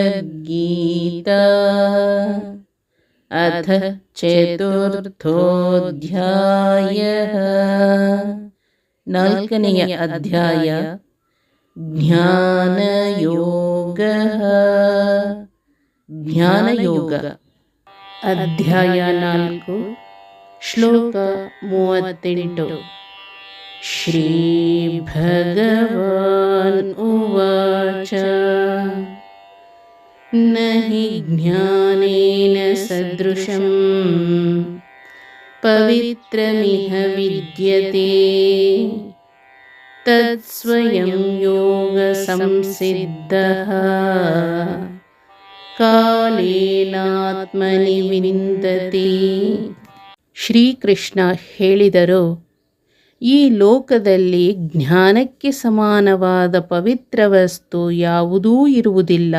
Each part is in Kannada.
श्रीमद्भगवद्गीता अथ चतुर्थोऽध्यायः नाल्कनेय अध्याय ಜ್ಞಾನಯೋಗಃ ಜ್ಞಾನಯೋಗ ಅಧ್ಯಾಯ ನಾಲ್ಕು श्लोक टो श्रीभगवान् उवाच। न हि ज्ञानेन सदृशम्। पवित्रमिह विद्यते। तत्स्वयं योगसंसिद्धः। कालेनात्मनि विन्दति। ಶ್ರೀಕೃಷ್ಣ ಹೇಳಿದರು, ಈ ಲೋಕದಲ್ಲಿ ಜ್ಞಾನಕ್ಕೆ ಸಮಾನವಾದ ಪವಿತ್ರ ವಸ್ತು ಯಾವುದೂ ಇರುವುದಿಲ್ಲ.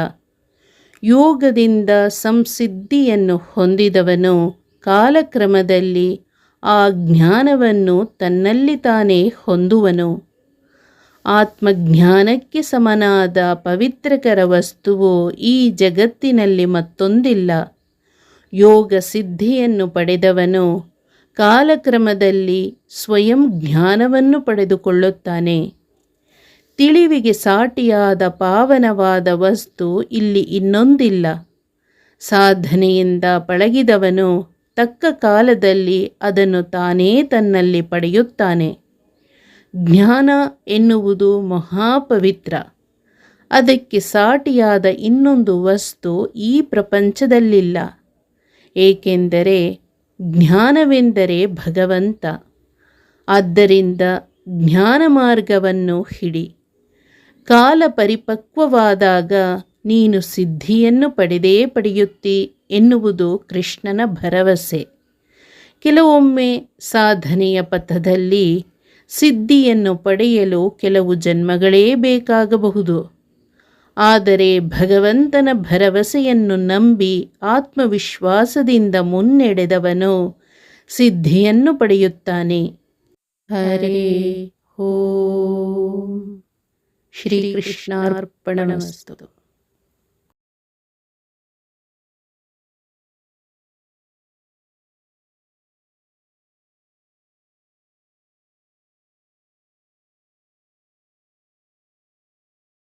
ಯೋಗದಿಂದ ಸಂಸಿದ್ಧಿಯನ್ನು ಹೊಂದಿದವನು ಕಾಲಕ್ರಮದಲ್ಲಿ ಆ ಜ್ಞಾನವನ್ನು ತನ್ನಲ್ಲಿ ತಾನೇ ಹೊಂದುವನು. ಆತ್ಮಜ್ಞಾನಕ್ಕೆ ಸಮನಾದ ಪವಿತ್ರಕರ ವಸ್ತುವು ಈ ಜಗತ್ತಿನಲ್ಲಿ ಮತ್ತೊಂದಿಲ್ಲ. ಯೋಗ ಸಿದ್ಧಿಯನ್ನು ಪಡೆದವನು ಕಾಲಕ್ರಮದಲ್ಲಿ ಸ್ವಯಂ ಜ್ಞಾನವನ್ನು ಪಡೆದುಕೊಳ್ಳುತ್ತಾನೆ. ತಿಳಿವಿಗೆ ಸಾಟಿಯಾದ ಪಾವನವಾದ ವಸ್ತು ಇಲ್ಲಿ ಇನ್ನೊಂದಿಲ್ಲ. ಸಾಧನೆಯಿಂದ ಪಳಗಿದವನು ತಕ್ಕ ಕಾಲದಲ್ಲಿ ಅದನ್ನು ತಾನೇ ತನ್ನಲ್ಲಿ ಪಡೆಯುತ್ತಾನೆ. ಜ್ಞಾನ ಎನ್ನುವುದು ಮಹಾಪವಿತ್ರ. ಅದಕ್ಕೆ ಸಾಟಿಯಾದ ಇನ್ನೊಂದು ವಸ್ತು ಈ ಪ್ರಪಂಚದಲ್ಲಿಲ್ಲ. ಏಕೆಂದರೆ ಜ್ಞಾನವೆಂದರೆ ಭಗವಂತ. ಆದ್ದರಿಂದ ಜ್ಞಾನ ಮಾರ್ಗವನ್ನು ಹಿಡಿ. ಕಾಲ ಪರಿಪಕ್ವವಾದಾಗ ನೀನು ಸಿದ್ಧಿಯನ್ನು ಪಡೆದೇ ಪಡೆಯುತ್ತಿ ಎನ್ನುವುದು ಕೃಷ್ಣನ ಭರವಸೆ. ಕೆಲವೊಮ್ಮೆ ಸಾಧನೆಯ ಪಥದಲ್ಲಿ ಸಿದ್ಧಿಯನ್ನು ಪಡೆಯಲು ಕೆಲವು ಜನ್ಮಗಳೇ ಬೇಕಾಗಬಹುದು. ಆದರೆ ಭಗವಂತನ ಭರವಸೆಯನ್ನು ನಂಬಿ ಆತ್ಮವಿಶ್ವಾಸದಿಂದ ಮುನ್ನಡೆದವನು ಸಿದ್ಧಿಯನ್ನು ಪಡೆಯುತ್ತಾನೆ. ಹರೇ ಹೋ ಶ್ರೀಕೃಷ್ಣಾರ್ಪಣಮಸ್ತು.